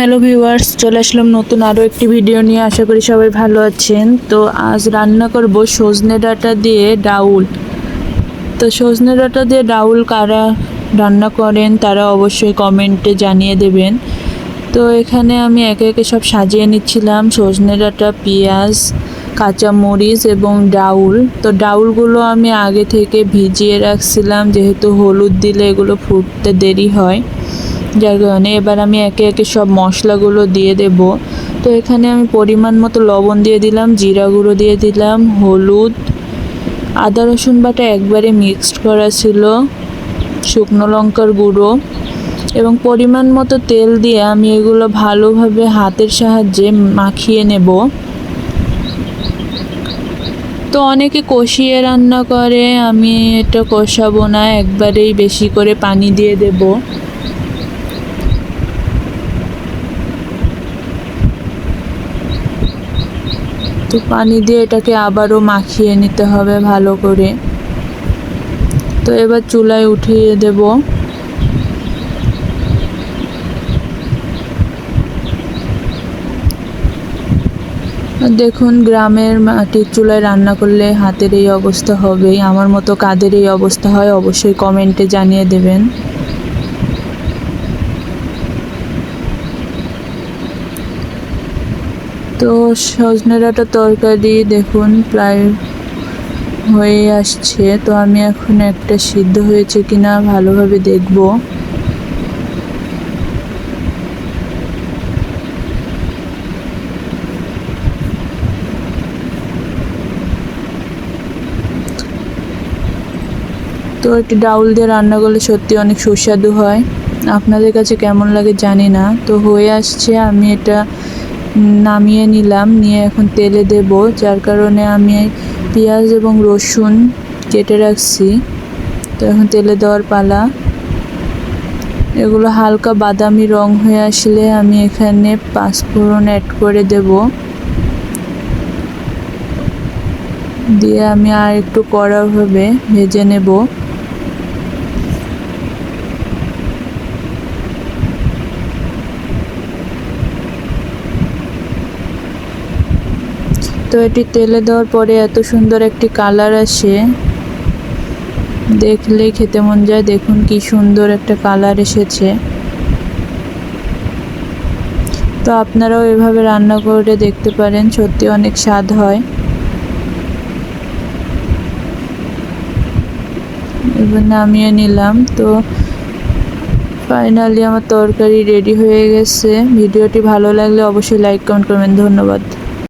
Hello viewers, চলে আসলাম নতুন আরও একটি ভিডিও নিয়ে। আশা করি সবাই ভালো আছেন। তো আজ রান্না করব সজনে ডাঁটা দিয়ে ডাউল। তো সজনে ডাঁটা দিয়ে ডাউল কারা রান্না করেন তারা অবশ্যই কমেন্টে জানিয়ে দেবেন। তো এখানে আমি একে একে সব সাজিয়ে নিচ্ছিলাম। সজনে ডাঁটা, পেঁয়াজ কাঁচা মরিচ এবং ডাউল। তো ডাউলগুলো আমি আগে থেকে ভিজিয়ে রাখছিলাম, যেহেতু হলুদ দিলে এগুলো ফুটতে দেরি হয়। যার কারণে এবার আমি একে একে সব মশলাগুলো দিয়ে দেব। তো এখানে আমি পরিমাণ মতো লবণ দিয়ে দিলাম, জিরা গুঁড়ো দিয়ে দিলাম, হলুদ, আদা, রসুন বাটা একবারে মিক্সড করা ছিল, শুকনো লঙ্কার গুঁড়ো এবং পরিমাণ মতো তেল দিয়ে আমি এগুলো ভালোভাবে হাতের সাহায্যে মাখিয়ে নেব। তো অনেকে কষিয়ে রান্না করে, আমি এটা কষাবো না, একবারেই বেশি করে পানি দিয়ে দেবো। তো পানি দিয়ে এটাকে আবারও মাখিয়ে নিতে হবে ভালো করে। তো এবার চুলায় উঠিয়ে দেব। দেখুন, গ্রামের মাটির চুলায় রান্না করলে হাতের এই অবস্থা হবেই। আমার মতো কাদের এই অবস্থা হয় অবশ্যই কমেন্টে জানিয়ে দেবেন। তো সজনে ডাঁটা তরকারি দেখুন, প্রায় হয়ে আসছে। তো আমি এখন একটা সিদ্ধ হয়েছে কিনা ভালোভাবে দেখব। তো একটি ডাউল দিয়ে রান্না করলে সত্যি অনেক সুস্বাদু হয়। আপনাদের কাছে কেমন লাগে জানি না। তো হয়ে আসছে, আমি এটা নামিয়ে নিলাম, নিয়ে এখন তেলে দেব, যার কারণে আমি পেঁয়াজ এবং রসুন কেটে রাখছি। তো এখন তেলে দেওয়ার পালা। এগুলো হালকা বাদামি রং হয়ে আসলে আমি এখানে পাঁচফোড়ন অ্যাড করে দেব। দিয়ে আমি আর একটু কড়াভাবে ভেজে নেব। তো এটি তেলে দেওয়ার পরে এত সুন্দর একটি কালার আসে। দেখলেই খেতে মন যায়, দেখুন কি সুন্দর একটা কালার এসেছে। তো আপনারাও এভাবে রান্না করে দেখতে পারেন, সত্যি অনেক স্বাদ হয়। এবার নামিয়ে নিলাম। তো ফাইনালি আমার তরকারি রেডি হয়ে গেছে। ভিডিওটি ভালো লাগলে অবশ্যই লাইক কমেন্ট করবেন ধন্যবাদ।